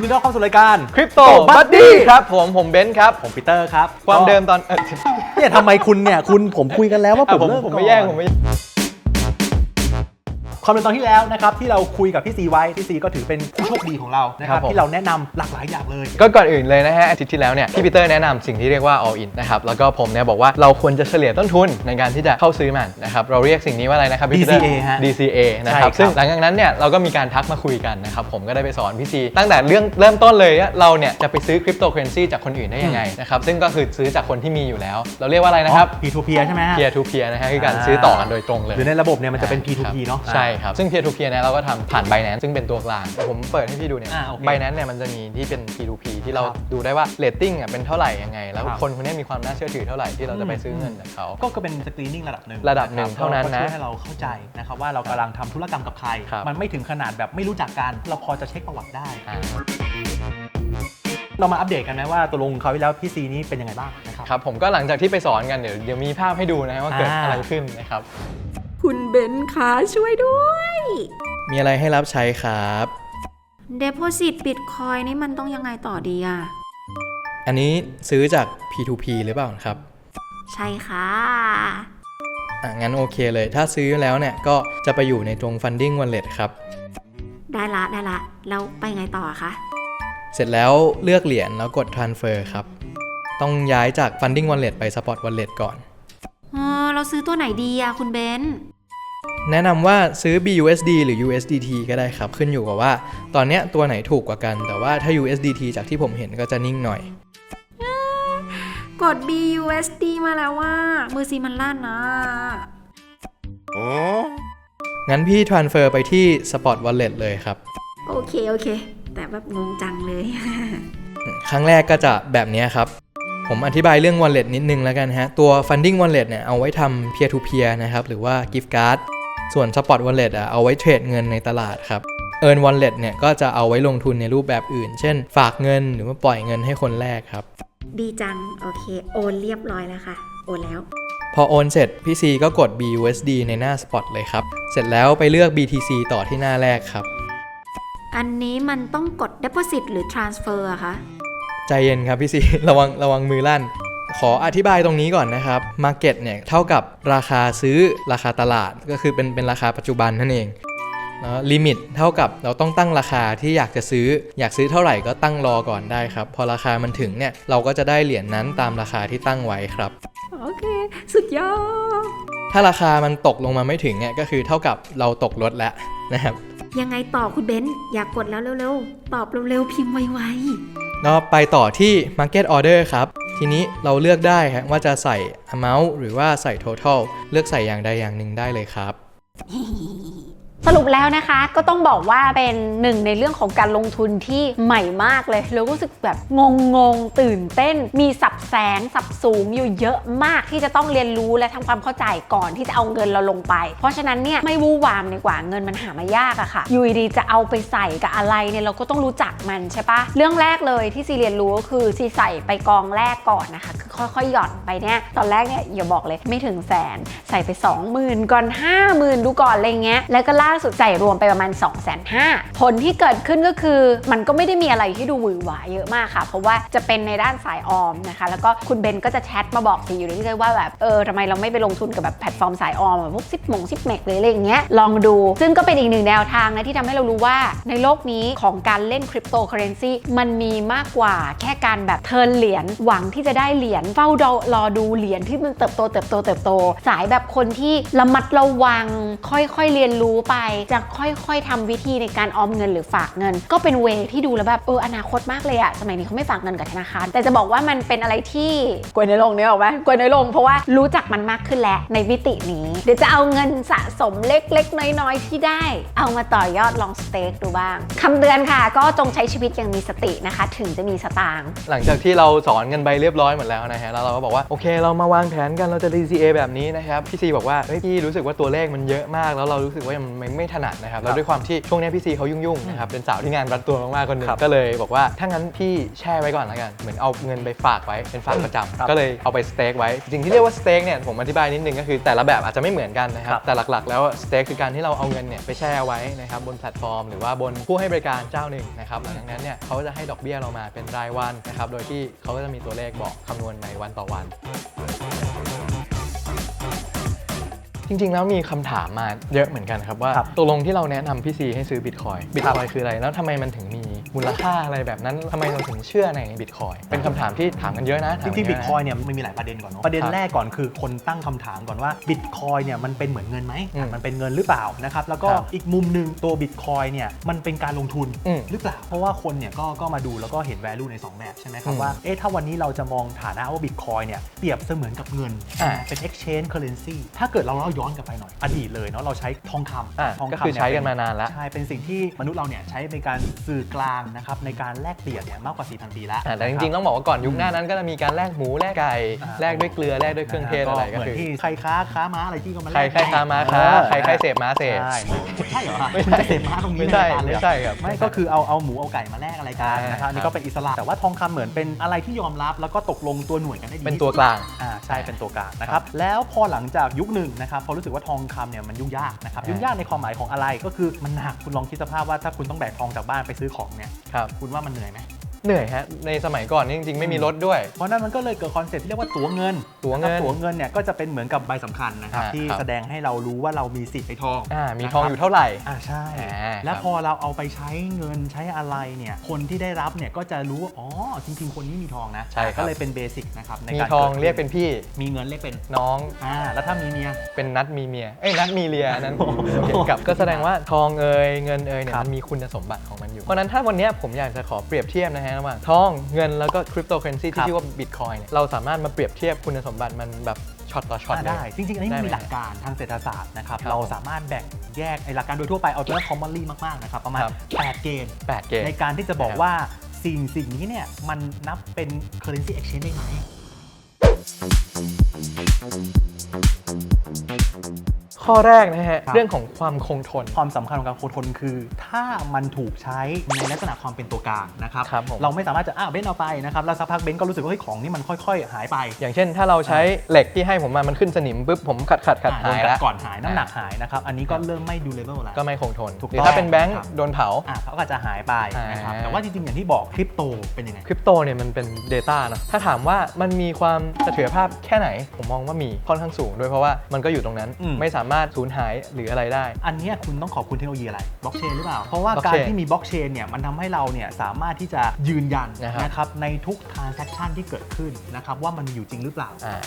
นดีต้อนรับเข้าสู่รายการ คริปโต Crypto บั Buddy ดดี้ครับผมผมเบนซ์ครับ ผมปีเตอร์ครับความเดิมตอนเออเนี่ยทำไมคุณเนี่ย คุณผมคุยกันแล้วว่าผอะมผมเลิกผมก่อนไม่แย่งผมไม่แย่ง ความเป็นตอนที่แล้วนะครับที่เราคุยกับพี่ซีไว้พี่ซีก็ถือเป็นผู้โชคดีของเรานะครับที่เราแนะนำหลากหลายอย่างเลย ก็ก่อนอื่นเลยนะฮะอาทิตย์ที่แล้วเนี่ยพี่ปีเตอร์แนะนำสิ่งที่เรียกว่า all in นะครับแล้วก็ผมเนี่ยบอกว่าเราควรจะเฉลี่ยต้นทุนในการที่จะเข้าซื้อมันนะครับเราเรียกสิ่งนี้ว่าอะไรนะครับพี่ปีเตอร์ DCA ฮะ DCA นะคใช่รับครับ ซึ่งหลังจากนั้นเนี่ยเราก็มีการทักมาคุยกันนะครับผมก็ได้ไปสอนพี่ซีตั้งแต่เรื่องเริ่มต้นเลยว่าเราเนี่ยจะไปซื้อคริปโตเคอเรนซีจากคนอื่นได้ยังไงนะครับซึ่งก็คือซื้อจากคนที่มีอยู่แล้ว เราเรียกว่าอะไรนะครับพีทูพีใช่ไหมฮะ peer to peer นะฮะคือการซื้อต่อกันโดยตรงเลย หรือในระบบเนี่ยมันจะเป็น P2P เนาะ ใช่ครับ ซึ่ง peer to peer เนี่ยเราก็ทำผ่าน Binance ซึ่งเป็นตัวกลางเดี๋ยวผมเปิดให้พี่ดูเนี่ย อ่าโอเค Binance เนี่ยมันจะมีที่เป็น P2P ที่เราครับดูได้ว่า rating อะเป็นเท่าไหร่ยังไง แล้วครับ คนคนนี้มีความน่าเชื่อถือเท่าไหร่ที่เราจะไปซื้อเงินอืมจากเขา ก็ก็เป็นสกรีนิ่งระดับหนึ่งระดับหนึ่งคเท่านั้นนะก็ช่วยให้เราเข้าใจนะครับว่าเรากำลังทำธุรกรรมกับใคร ครับ มันไม่ถึงขนาดแบบไม่รู้จักกัน เราพอจะเช็คประวัติได้ อ่า เรามาอัปเดตกันไหมว่าตัวลงเขาวที่แล้วพี่ซีนี้เป็นยังไงบ้างนะครับ ครับผมก็หลังจากที่ไปสอนกันเดี๋ยวเดี๋ยวมีภาพให้ดูนะฮะว่าเกิดอ่า อะไรขึ้นนะครับ คุณเบนซ์คะช่วยด้วย มีอะไรให้รับใช้ครับ Deposit Bitcoin นี่มันต้องยังไงต่อดีอะอันนี้ซื้อจาก P2P หรือเปล่าครับ ใช่ค่ะ อะ งั้นโอเคเลย ถ้าซื้อแล้วเนี่ย ก็จะไปอยู่ในตรง funding wallet ครับ ได้ละได้ละ แล้วไปไงต่อคะ เสร็จแล้วเลือกเหรียญแล้วกด transfer ครับ ต้องย้ายจาก funding wallet ไป spot wallet ก่อน เออเราซื้อตัวไหนดีอะคุณเบนซ์ แนะนำว่าซื้อ BUSD หรือ USDT ก็ได้ครับ ขึ้นอยู่กับว่า ตอนเนี้ยตัวไหนถูกกว่ากัน แต่ว่าถ้า USDT จากที่ผมเห็นก็จะนิ่งหน่อย กด BUSD มาแล้วว่า มือซีมันลั่นนะ งั้นพี่ transfer ไปที่ spot wallet เลยครับ โอเค โอเค แต่แบบงงจังเลย ครั้งแรกก็จะแบบเนี้ยครับผมอธิบายเรื่อง wallet นิดนึงแล้วกันฮะ ตัว funding wallet เนี่ยเอาไว้ทำ peer to peer นะครับ หรือว่า gift card ส่วน spot wallet อะเอาไว้เทรดเงินในตลาดครับ earn wallet เนี่ยก็จะเอาไว้ลงทุนในรูปแบบอื่น เช่น ฝากเงินหรือว่าปล่อยเงินให้คนแรกครับ ดีจัง โอเค โอนเรียบร้อยแล้วค่ะ โอนแล้ว พอโอนเสร็จพี่ซีก็กด BUSD ในหน้า spot เลยครับ เสร็จแล้วไปเลือก BTC ต่อที่หน้าแรกครับ อันนี้มันต้องกด Deposit หรือ Transfer อะคะ ใจเย็นครับพี่ซี ระวังระวังมือลั่น ขออธิบายตรงนี้ก่อนนะครับ Market เนี่ยเท่ากับราคาซื้อราคาตลาดก็คือเป็นเป็นราคาปัจจุบันนั่นเองแล้วลิมิตเท่ากับเราต้องตั้งราคาที่อยากจะซื้อ อยากซื้อเท่าไหร่ก็ตั้งรอก่อนได้ครับ พอราคามันถึงเนี่ยเราก็จะได้เหรียญนั้นตามราคาที่ตั้งไว้ครับ โอเค สุดยอด ถ้าราคามันตกลงมาไม่ถึงเนี่ยก็คือเท่ากับเราตกรถแล้วนะครับ ยังไงต่อคุณเบนซ์อยากกดแล้วเร็วๆ ตอบเร็วๆ พิมพ์ไวก็ไปต่อที่ Market Order ครับ ทีนี้เราเลือกได้ครับว่าจะใส่ Amount หรือว่าใส่ Total เลือกใส่อย่างใดอย่างหนึ่งได้เลยครับ สรุปแล้วนะคะก็ต้องบอกว่าเป็นหนึ่งในเรื่องของการลงทุนที่ใหม่มากเลยแล้วรู้สึกแบบงงงๆตื่นเต้น มีสับแสงสับสูงอยู่เยอะมากที่จะต้องเรียนรู้และทำความเข้าใจก่อนที่จะเอาเงินเราลงไป เพราะฉะนั้นเนี่ยไม่วู่วามดีกว่าเงินมันหามายากอะค่ะอยู่ดีจะเอาไปใส่กับอะไรเนี่ยเราก็ต้องรู้จักมันใช่ปะเรื่องแรกเลยที่ซีเรียนรู้ก็คือซีใส่ไปกองแรกก่อนนะคะคือค่อยๆหย่อนไปเนี่ยตอนแรกเนี่ยอย่าบอกเลยไม่ถึงแสนใส่ไป 20,000 ก่อน 50,000 ดูก่อนอะไรเงี้ยแล้วก็ล่าาสุดใส่รวมไปประมาณ 2 5 0 0 0ผลที่เกิดขึ้นก็คือ มันก็ไม่ได้มีอะไรที่ดูหวือหวาเยอะมากค่ะ เพราะว่าจะเป็นในด้านสายออมนะคะ แล้วก็คุณเบนก็จะแชทมาบอกสิอยู่เรื่อยๆว่าแบบเออทำไมเราไม่ไปลงทุนกับแบบแพลตฟอร์มสายออมแบบพวกซิปมงซิปเมกเลยอะไรอย่างเงี้ยลองดู ซึ่งก็เป็นอีกหนึ่งแนวทางนะที่ทำให้เรารู้ว่าในโลกนี้ของการเล่นคริปโตเคอเรนซีมันมีมากกว่าแค่การแบบเทิร์นเหรียญหวังที่จะได้เหรียญเฝ้ารอดูเหรียญที่มันเติบโตเติบโตเติบโต สายแบบคนที่ระมัดระวังค่อยๆเรียนรู้ไปจะค่อยๆทำวิธีในการออมเงินหรือฝากเงิน ก็เป็นเวที่ดูแล้วแบบเอออนาคตมากเลยอะสมัยนี้เขาไม่ฝากเงินกับธนาคาร แต่จะบอกว่ามันเป็นอะไรที่กวยในอยลงเนี่ยหรอกไหมกวยในอยลงเพราะว่ารู้จักมันมากขึ้นแล้วในมิตินี้ เดี๋ยวจะเอาเงินสะสมเล็กๆ น้อยๆ ที่ได้ เอามาต่อยอดลองสเต็กดูบ้างคำเตือนค่ะ ก็จงใช้ชีวิตอย่างมีสตินะคะ ถึงจะมีสตางค์หลังจากที่เราสอนกันไปเรียบร้อยหมดแล้วนะฮะแล้วเราก็บอกว่าโอเค เรามาวางแผนกันเราจะ DCA แบบนี้นะครับพี่ซีบอกว่าเฮ้ยพี่รู้สึกว่าตัวเลขมันเยอะมาก แล้วเรารู้สึกว่ามันไม่ไม่ถนัดนะครับแล้วด้วยความที่ช่วงนี้พี่ซีเขายุ่งๆนะครับเป็นสาวที่งานรัดตัวมากๆคนหนึงก็เลยบอกว่าถ้างั้นพี่แช่ไว้ก่อนแล้วกันเหมือนเอาเงินไปฝากไว้เป็นฝากประจำครับก็เลยเอาไปสเต็กไว้จริงๆที่เรียกว่าสเต็กเนี่ยผมอธิบายนิดนึงก็คือแต่ละแบบอาจจะไม่เหมือนกันนะครับครับแต่หลักๆ แล้วสเต็กคือการที่เราเอาเงินเนี่ยไปแช่ไว้นะครับบนแพลตฟอร์ม หรือว่าบนผู้ให้บริการเจ้าหนึ่งนะครับหลังจากนั้นเนี่ยเขาจะให้ดอกเบี้ยเรามาเป็นรายวันนะครับโดยที่เขาก็จะมีตัวเลขบอกคำนวณในวันต่อวัน จริง ๆ แล้วมีคำถามมาเยอะเหมือนกันครับว่าครับ ตกลงที่เราแนะนำพี่ซีให้ซื้อบิตคอยบิตคอยคืออะไรแล้วทำไมมันถึงมี มูลค่าอะไรแบบนั้นทำไมเราถึงเชื่อในบิตคอยเป็นคำถามที่ถามกันเยอะนะจริงๆบิตคอยเนี่ยมันมีหลายประเด็นก่อนเนาะประเด็นครับแรกก่อนคือคนตั้งคำถามก่อนว่าบิตคอยเนี่ยมันเป็นเหมือนเงินไหมอืมมันเป็นเงินหรือเปล่านะครับแล้วก็ครับอีกมุมหนึ่งตัวบิตคอยเนี่ยมันเป็นการลงทุนอืมหรือเปล่า เพราะว่าคนเนี่ยก็ก็มาดูแล้วก็เห็น value ใน 2 แบบใช่ไหมครับอืมว่าเอ๊ะถ้าวันนี้เราจะมองฐานะว่าบิตคอยเนี่ยเปรียบเสมือนกับเงินอ่าเป็น exchange currency ถ้าเกิดเราเล่าย้อนกลับไปหน่อยอดีตเลยเนาะเราใช้ทองคำอ่าทองก็คำคือเยใช้กันเป็มานานแล้วใช่เป็นสิ่งที่มนุษย์เราเนี่ยใช้ในการสื่อกลางนะครับในการแลกเปลี่ยนเนี่ยมากกว่า 4,000 ปีแล้วอ่าแต่จริงๆนะคบต้องบอกว่าก่อนยุคหน้านั้นก็จะมีการแลกหมูแลกไก่อ่าแลกด้วยเกลือแลกด้วยเครื่องเทศอะไรก็เหมือคืนอที่ใครค้าค้าม้าอะไรที่ก็มาใครแลกใครค้าม้าค้าออใครใครเสพม้าเสพ ใช่ใช่เหรอฮะไม่ใช่คุณจะเสพม้าตรงนี้ไม่ใช่ในรายการเลยเหรอไม่ใช่ครับ ไม่ก็คือเอาเอาหมูเอาไก่มาแลกอะไรกันอ่านนะครับอันนี่ครับก็เป็นอิสระแต่ว่าทองคำเหมือนเป็นอะไรที่ยอมรับ แล้วก็ตกลงตัวหน่วยกันได้ดีเป็นตัวกลาง อ่าใช่เป็นตัวกลางนะครับแล้วพอหลังจากยุคหนึ่งนะครับพอรู้สึกว่าทองคำเนี่ยมันยุ่งยากนะครับอ่ายุ่งยากในความหมายของอะไรก็คือมันหนักคุณลองคิดสภาพว่าถ้าคุณต้องแบกทองจากบ้านไปซื้อของเนี่ยครับ คุณว่ามันเหนื่อยไหม เหนื่อยฮะในสมัยก่อนนี่จริง ๆ ไม่มีรถด้วย เพราะนั้นมันก็เลยเกิดคอนเซ็ปต์ที่เรียกว่าตั๋วเงินตั๋วเงินนะครับตั๋วเงินเนี่ยก็จะเป็นเหมือนกับใบสำคัญนะครับอ่าที่ครับ แสดงให้เรารู้ว่าเรามีสิทธิ์ในทองอ่ามีนะครับทองอยู่เท่าไหร่ อ่าใช่ อ่าแล้วครับพอเราเอาไปใช้เงินใช้อะไรเนี่ยคนที่ได้รับเนี่ยก็จะรู้ว่าอ๋อจริงๆคนนี้มีทองนะใช่ครับ ก็เลยเป็นเบสิกนะครับในมีการทองดขึ้เรียกเป็นพี่มีเงินเรียกเป็นน้องอ่าแล้วถ้ามีเมีย เป็นนัดมีเมียเอ้ยนัดมีเลียอันนั้นโอ้โหเกี่ยวกับก็แสดงว่าทองเอยเงินเอยเนี่ยครับ มันมีคุณสมบัติของมันอยู่เพราะฉะนั้นถ้าวันเนี้ยผมอยากจะขอเปรียบเทียบนะฮะระหว่างทองเงินแล้วก็คริปโตเคอเรนซีครัที่บชื่อว่าบิตคอยเนี่ยเราสามารถมาเปรียบเทียบคุณสมบัติมันแบบช็อตต่อช็อตอ่าเลยได้ จริงๆ อันนี้ได้มันไหมมีหลักการทางเศรษฐศาสตร์นะครับครับ เราสามารถแบ่งแยกไอ้หลักการโดยทั่วไปเอาตัวคอมมอนลี่มากๆนะครับ ประมาณครับ8เกณฑ์แปดเกณฑ์ในการที่จะบอกนะครับว่าสิ่งสิ่งนี้เนี่ยมันนับเป็น currency exchange ได้ไหม ข้อแรกนะฮะ ครับ เรื่องของความคงทน ความสำคัญของการคงทนคือ ถ้ามันถูกใช้ในลักษณะความเป็นตัวกลางนะครับ ครับผม เราไม่สามารถจะอ้าวเบนเอาไปนะครับแล้วสักพักเบนก็รู้สึกว่าเฮ้ยของนี่มันค่อย ๆ หายไปอย่างเช่น ถ้าเราใช้เหล็กที่ให้ผมมามันขึ้นสนิมปุ๊บผมขัดขัดขัดอ่หายโดนกัดแล้วก่อนหายน้ำหนักหายนะครับอันนี้ก็เริ่มไม่ durable แล้ว ก็ไม่คงทนถูกหรือถ้าต้องเป็นแบงค์ครับ โดนเผา อะเขาก็จะหายไปนะครับอ่า แต่ว่าจริงๆอย่างที่บอกคริปโตเป็นยังไง คริปโตเนี่ยมันเป็น Data เนอะถ้าถามว่ามันมีความเสถียรภาพแค่ไหน ผมมองว่ามีค่อนข้างสูงด้วยเพราะว่ามันก็อยู่ตรงนั้น อืม ไม่สามารถสูญหายหรืออะไรได้ อันเนี้ยคุณต้องขอบคุณเทคโนโลยีอะไรบล็อกเชนหรือเปล่า เพราะว่า Blockchain การที่มีบล็อกเชนเนี่ยมันทำให้เราเนี่ยสามารถที่จะยืนยันนะครับ นะครับในทุก transaction ที่เกิดขึ้นนะครับว่ามันมีอยู่จริงหรือเปล่า อ่า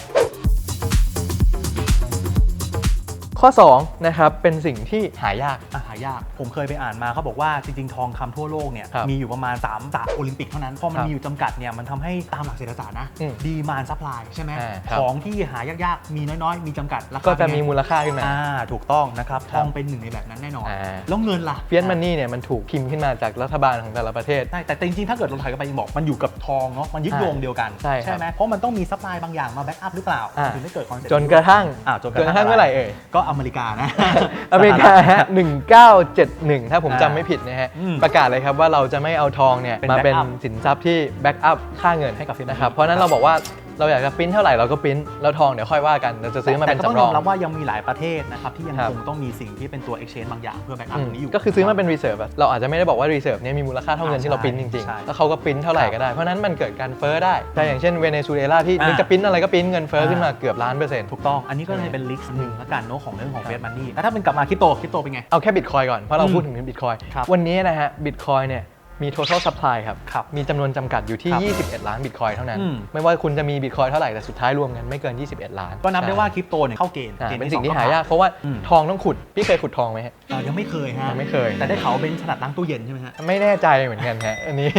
ข้อ2นะครับเป็นสิ่งที่หายากอาหายาก ผมเคยไปอ่านมาเขาบอกว่าจริงๆ ทองคำทั่วโลกเนี่ยครับมีอยู่ประมาณ3จากโอลิมปิกเท่านั้นพอมันครับมีอยู่จำกัดเนี่ยมันทำให้ตามหลักเศรษฐศาสตร์นะอืมดีมานซัพพลายใช่ไหมอ่าครับ ของที่หายากๆมีน้อยๆ มีจำกัดราคาก็จะเป็นไงมีมูลค่าขึ้นมา อ่าถูกต้องนะครับคทรับองเป็นหนึ่งในแบบนั้นแน่นอนอ่า แล้วเงินล่ะ เฟียสมันนี่เนี่ยมันถูกพิมพ์ขึ้นมาจากรัฐบาลของแต่ละประเทศ ใช่แต่จริงๆ ถ้าเกิดเราถอยกลับไปบอกมันอยู่กับทองเนาะมันยึดโยงเดียวกันใช่ครับไหมเพราะมันต้องมีซัพพลายบางอย่างมาแบ็กอัพหรือเปล่าอ่า ถึงได้เกิดคอนเซ็ปต์จนกระทั่งอ่าจนกจนกระทั่งเมื่อไหร่เอ่ย ก็อเมริกานะ อเมริกาฮะ1971 ถ้าผมอ่าจำไม่ผิดนะฮะ อืมประกาศเลยครับว่าเราจะไม่เอาทองเนี่ยเป็นมาเป็น backup สินทรัพย์ที่แบ็กอัพค่าเงินให้กับนะครับ เพราะฉะนั้นเราบอกว่า เราอยากจะปริ้นเท่าไหร่เราก็ปริ้นแล้วทองเดี๋ยวค่อยว่ากันเราจะซื้อมาเป็นแต่ก็ต้องสำรยอองมรับว่ายังมีหลายประเทศนะครับที่ยังครับคงต้องมีสิ่งที่เป็นตัว exchange บางอย่างเพื่อแบ็กอัพอืตมรงนี้อยู่ก็คือซื้อมาเป็นรีเซิร์ฟเราอาจจะไม่ได้บอกว่ารีเซิร์ฟเนี่ยมีมูลค่าเท่าเงินที่เราปริ้นจริงใช่ๆแล้วเขาก็ปริ้นเท่าไหร่ก็ได้เพราะฉะนั้นมันเกิดการเฟ้อได้ใช่อย่างเช่นเวเนซุเอลาที่อ่านึนึกจะปริ้นอะไรก็ปริ้นเงินเฟ้ออ่าขึ้นมาเกือบล้านเปอร์เซ็นต์ถูกต้องอันนี้ก็เลยเป็นลิสต์หนึ่งละกันเนาะของเรื่องของเฟสมันนี่แล้วถ้าเป็นกลับมาคริปโตคริปโตเป็นไงเอาแค่บิตคอยก่อนเพราะเราอืมพูดถึงบิตคอยครับวันนี้นะฮะบิตคอยเนี่ย มี total supply ครับ ครับมีจำนวนจำกัดอยู่ที่ครับ21 ล้านบิตคอยเท่านั้น อืม ไม่ว่าคุณจะมีบิตคอยเท่าไหร่ แต่สุดท้ายรวมกันไม่เกิน 21 ล้านก็นับได้ใช่ว่าคริปโตเนี่ยเข้าเกณฑ์อ่ากณฑ์เป็นสิ่งที่สอหายาก เพราะว่าอืม ทองต้องขุด พี่เคยขุดทองไหมฮะ เอ่อยังไม่เคยฮะยังไม่เคย แต่ได้เขาวเป็นถนัดล้างตู้เย็นใช่ไหมฮะ ไม่แน่ใจเหมือนกันฮะ อันนี้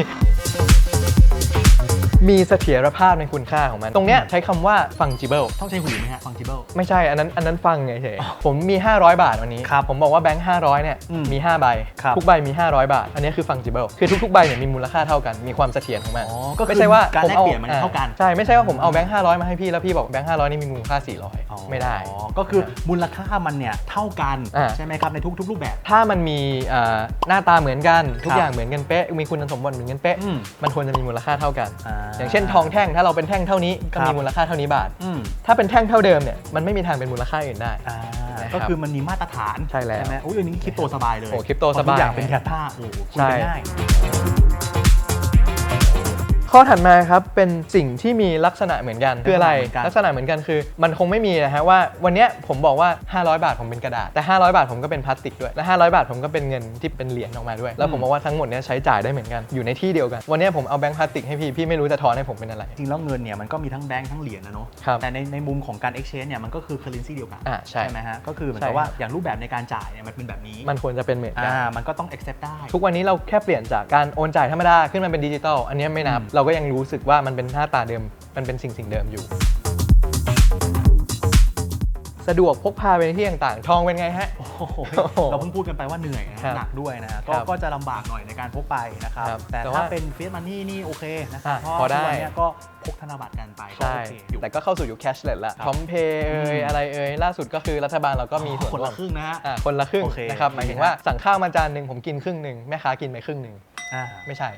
มีเสถียรภาพในคุณค่าของมัน ตรงเนี้ยใช้คำว่า fungible ต้องใช้หูไหมฮะ fungible ไม่ใช่อันนั้นอันนั้นฟังเฉยๆผมมี 500 บาทวันนี้ ครับผมบอกว่าแบงค์500เนี่ยอืมมี 5 ใบ ครับทุกใบมี 500 บาท อันนี้คือ fungible คือทุกๆใบเนี่ยมีมูลค่าเท่ากันมีความเสถียรของมันอ๋อก็คือไม่ใช่ว่าการผมแลกเอาเปลี่ยนมันเท่ากันใช่ไม่ใช่ว่าผมเอาแบงค์500 มาให้พี่แล้วพี่บอกแบงค์500นี่มีมูลค่า 400 ไม่ได้ อ๋อก็คือมูลค่ามันเนี่ยเท่ากันอ่า ใช่ไหมครับในทุกๆ รูปแบบ ถ้ามันมีอ่าหน้าตาเหมือนกัน ทุกครับอย่างเหมือนกันเป๊ะมีคุณสมบัติเหมือนกันเป๊ะอืม มันควรจะมีมูลค่าเท่ากัน อ่าอย่างเช่นทองแท่งถ้าเราเป็นแท่งเท่านี้ก็ครัมีบมูลค่าเท่านี้บาท อืมถ้าเป็นแท่งเท่าเดิมเนี่ยมันไม่มีทางเป็นมูลค่าอื่นได้ อ่านะครับก็คือมันมีมาตรฐานใช่แล้วไหมอุ้ยอันนี้คริปโตสบายเลยโอ้คริปโตสบายทุกอย่างเป็นแคท่าโอ้โหคุยใช่กันง่าย ข้อถัดมาครับเป็นสิ่งที่มีลักษณะเหมือนกันคืออะไรเหมือนกันลักษณะเหมือนกันคือ มันคงไม่มีนะฮะว่าวันเนี้ยผมบอกว่า 500 บาทผมเป็นกระดาษแต่ 500 บาทผมก็เป็นพลาสติกด้วยและ 500 บาทผมก็เป็นเงินที่เป็นเหรียญออกมาด้วย แล้วผมบอกว่าทั้งหมดเนี้ยใช้จ่ายได้เหมือนกันอยู่ในที่เดียวกัน วันเนี้ยผมเอาแบงค์พลาสติกให้พี่พี่ไม่รู้จะทอนให้ผมเป็นอะไร จริงแล้วเงินเนี่ยมันก็มีทั้งแบงค์ทั้งเหรียญนะเนาะครับแต่ในในมุมของการ exchange เนี่ยมันก็คือ currency เดียวกันอ่าใช่ไหมฮะก็คือเหมือนใช่กับว่าครับอย่างรูปแบบในการจ่ายเนี่ยมันเป็นแบบนี้มันควรจะเป็นเหมือนกันอ่ามันก็ต้อง accept ได้ ทุกวันนี้เราแค่เปลี่ยนจากการโอนจ่ายธรรมดาขึ้นมาเป็นดิจิตอลอันเนี้ยไม่นับอืมเราก็ยังรู้สึกว่ามันเป็นหน้าตาเดิม มันเป็นสิ่งสิ่งเดิมอยู่ สะดวกพกพาไปในที่ต่างๆ ทองเป็นไงฮะโอ้โหโอ้โหเราเพิ่งพูดกันไปว่าเหนื่อยนะครับหนักด้วยนะฮะก็ครับก็จะลำบากหน่อยในการพกไปนะครับ ครับแต่แต่ถ้าว่าเป็นเฟียสมันนี่นี่โอเคนะครับอะเพราะพอได้ ทุกวันเนี้ยก็พกธนบัตรกันไปก็ใช่ โอเคอยู่ แต่ก็เข้าสู่ยุคแคชเลสละครับ พร้อมเพย์เอ่ยอืมอะไรเอ่ยล่าสุดก็คือรัฐบาลเราก็มีส่วนคนร่วละมครึ่งนะฮะ อะคนละครึ่งโอเคนะครับหมายถึงว่าสั่งข้าวมาจานหนึ่งผมกินครึ่งหนึ่งแม่ค้ากินไปครึ่งหนึ่ง อ่า ไม่ใช่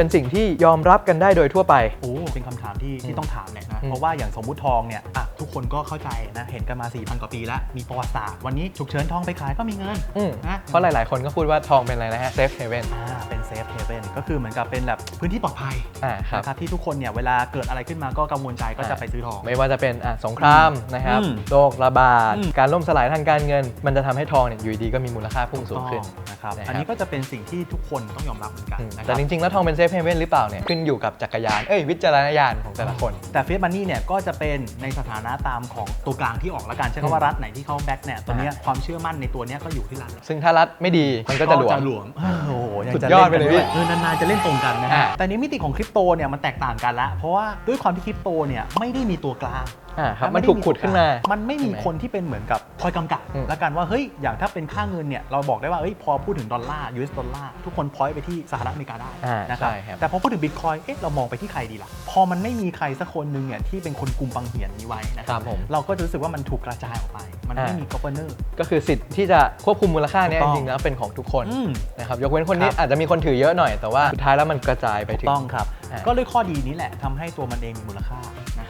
เป็นสิ่งที่ยอมรับกันได้โดยทั่วไป โอ้เป็นคำถามที่อืที่มต้องถามเนี่ยนะ อืมเพราะว่าอย่างสมมุติทองเนี่ยอะทุกคนก็เข้าใจนะ เห็นกันมา 4,000 กว่าปีแล้ว มีประวัติศาสตร์ วันนี้ฉุกเฉินทองไปขายก็มีเงินอืม นะเพราะหลาย ๆ คนก็พูดว่าทองเป็นอะไรนะฮะเซฟเฮเว่นอ่าเป็น เซฟเฮเว่นก็คือเหมือนกับเป็นแบบพื้นที่ปลอดภัยอ่าครับนะครับที่ทุกคนเนี่ยเวลาเกิดอะไรขึ้นมาก็กังวลใจก็จะไปซื้อทอง ไม่ว่าจะเป็นอะสงครามนะครับอืมโรคระบาด อืม การล่มสลายทางการเงิน มันจะทำให้ทองเนี่ยอยู่ดีๆก็มีมูลค่าพุ่งสูงขึ้น ต้องนะครับนะครับ อันนี้ก็จะเป็นสิ่งที่ทุกคนต้องยอมรับเหมือนกันอืมนะคแต่รับ จริงๆ แล้วทองเป็นเซฟเฮเว่นหรือเปล่าเนี่ยขึ้นอยู่กับจักรยานเอ้ยวิจารณญาณของแต่ละคน แต่เฟสมันนี่เนี่ยก็จะเป็นในสถานะตามของตัวกลางที่ออกละกันใช่คำว่ารัฐไหนที่เขาแบ็กเนี่ยตัวเนี้ยความเชื่อมั่นในตัวเนี้ยก็อยู่ที่รัฐซึ่งถ้ารัฐไม่ดีมันก็จะหลวม หลวมโอ้โหงสุดจะยอดไปเลยนกันพี่เออนานๆจะเล่นตรงกันนะฮะอ่าแต่ในมิติของคริปโตเนี่ยมันแตกต่างกันละเพราะว่าด้วยความที่คริปโตเนี่ยไม่ได้มีตัวกลางอ่าครับและมันถูกขุดขึ้นมา มันไม่มีใช่ไหมคนที่เป็นเหมือนกับคอยกำกับอืมแล้วกันว่าเฮ้ยอย่างถ้าเป็นค่าเงินเนี่ยเราบอกได้ว่าเฮ้ยพอพูดถึงดอลลาร์ US ดอลลาร์ทุกคนพอยต์ไปที่สหรัฐอเมริกาได้อ่านะครับใช่ครับแต่พอพูดถึงบิตคอยเอ๊ะเรามองไปที่ใครดีล่ะ พอมันไม่มีใครสักคนหนึ่งเนี่ยที่เป็นคนกลุ่มบังเหียนนี้ไว้นะคครัรับบผมเราก็จะรู้สึกว่ามันถูกกระจายออกไป มันไม่อ่ามีมีกอเนอร์ก็คือสิทธิ์ที่จะควบคุมมูลค่าเนี้ถูกต้องจริงๆแล้วเป็นของทุกคนอืมนะครับยกเว้นคนนี้ครับอาจจะมีคนถือเยอะหน่อยแต่ว่าสุดท้ายแล้วมันกระจายไปถึงต้องครับอ่าก็ด้วยข้อดีนี้แหละทำให้ตัวมันเองมีมูลค่า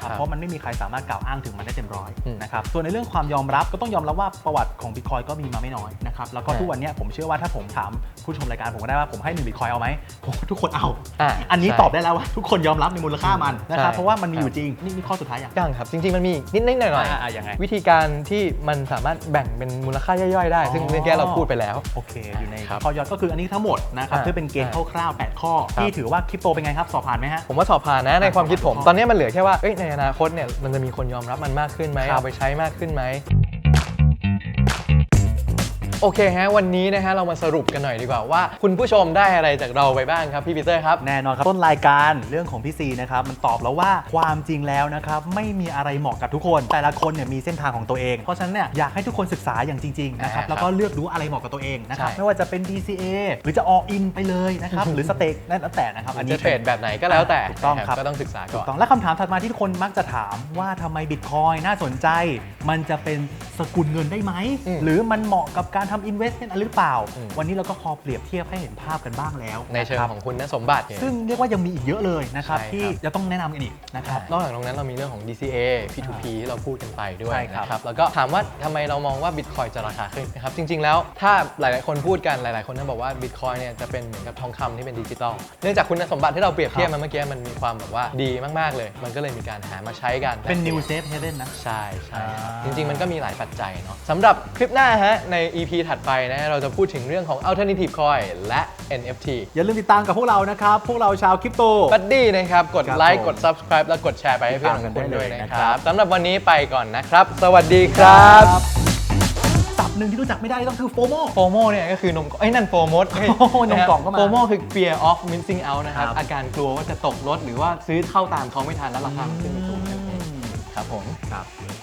นะครับครับเพราะมันไม่มีใครสามารถกล่าวอ้างถึงมันได้เต็มร้อยอืมนะครับส่วนในเรื่องความยอมรับก็ต้องยอมรับว่าประวัติของบิตคอยก็มีมาไม่น้อยนะครับแล้วก็อ่าทุกวันเนี้ยผมเชื่อว่าถ้าผมถามผู้ชมรายการผมก็ได้ว่าผมให้หนึ่งบิตคอยเอาไหมโอ้ทุกคนเอาอ่าอันนี้ใช่ตอบได้แล้วว่าทุกคนยอมรับในมูลค่ามันนะครับใช่เพราะว่ามันมีอครัยู่บจริงนี่มีข้อสุดท้ายอย่างยังครับจริงๆมันมีอีกนิดๆหน่อยอ่าๆยังไงวิธีการที่มันสามารถแบ่งเป็นมูลค่าย่อยๆได้ ซึ่งอ๋อเมื่อกี้เราพูดไปแล้วโอเคอยู่ในครับข้อยอดก็คืออันนี้ทั้งหมดนะครับอ่าที่เป็นเกณฑ์คร่าวๆ8ข้อครับที่ถือว่าคริปโตเป็นไงครับสอบผ่านไหมฮะผมว่าสอบผ่านนะในความคิดผมอ่าตอนนี้มันเหลือแค่ว่าเอ้ยในอนาคตเนี่ยมันจะมีคนยอมรับมันมากขึ้นไหมครับเอาไปใช้มากขึ้นไหม โอเคฮะวันนี้นะฮะเรามาสรุปกันหน่อยดีกว่าว่า คุณผู้ชมได้อะไรจากเราไปบ้างครับพี่ปีเตอร์ครับ แน่นอนครับต้นรายการเรื่องของพี่ซีนะครับมันตอบแล้วว่าความจริงแล้วนะครับไม่มีอะไรเหมาะกับทุกคน แต่ละคนเนี่ยมีเส้นทางของตัวเอง เพราะฉะนั้นเนี่ยอยากให้ทุกคนศึกษาอย่างจริงๆนะครับอ่าแล้วก็เลือกดูอะไรเหมาะกับตัวเองนะครับใช่ ไม่ว่าจะเป็น DCA หรือจะ all in ไปเลยนะครับหรือสเต็กนั่นแล้วแต่นะครับอันนี้ จะเทรดแบบไหนก็แล้วแต่ถูกต้องนะครับก็ต้องศึกษาถูก่กอนต้องและคำถามถัดมาที่ทุกคนมักจะถามว่าทำไมบิตคอยน่าสนใจ มันจะเป็นสกุลเงินได้ไหม อืม หรือมันเหมาะกับการทำ investment อะไรหรือเปล่า อืม วันนี้เราก็พอเปรียบเทียบให้เห็นภาพกันบ้างแล้วในเชิงะครับของคุณสมบัติเนี่ย ซึ่งเรียกว่ายังมีอีกเยอะเลยนะครับใช่ครับ ที่จะต้องแนะนำกันอีกนะครับ นอกจากตรงนั้นเรามีเรื่องของ DCA P2P ที่เราพูดกันไปด้วยใช่ครับนะครับ แล้วก็ถามว่าทำไมเรามองว่า Bitcoin จะราคาขึ้นนะครับ จริง ๆ แล้วถ้าหลาย ๆ คนพูดกันหลาย ๆ คนก็บอกว่า Bitcoin เนี่ยจะเป็นเหมือนกับทองคำที่เป็นดิจิตอล เนื่องจากคุณสมบัติที่เราเปรียบเทียบมาเมื่อกี้มันมีความแบบว่าดีมาก ๆ เลย มันก็เลยมีการหามาใช้กันเป็น new safe haven นะ ใช่ใช่อ่า จริง ๆ มันก็มีหลายปัจจัยเนาะสำหรับคลิปหน้าฮะใน EP ถัดไปนะเราจะพูดถึงเรื่องของ Alternative Coin และ NFT อย่าลืมติดตามกับพวกเรานะครับ พวกเราชาวคริปโต บัดดี้นะครับ กดครับไลค์ผมกด subscribe และกดแชร์ไปให้เพื่อนของคุณด้วยติดตามกันได้เลยนะนะคครัรับบสำหรับวันนี้ไปก่อนนะครับ สวัสดีครับสับหนึ่งที่รู้จักไม่ได้ต้องคือโฟโมโฟโมเนี่ยก็คือนมไอ้ยนั่นโฟมดโอ้โหนมกล่องก็มาโฟโมคือ fear of missing out นะครับครับ อาการกลัวว่าจะตกรถหรือว่าซื้อเข้าตามเขาไม่ทันแล้วราคามันขึ้นไปสูงนั่นเองครับผมครับ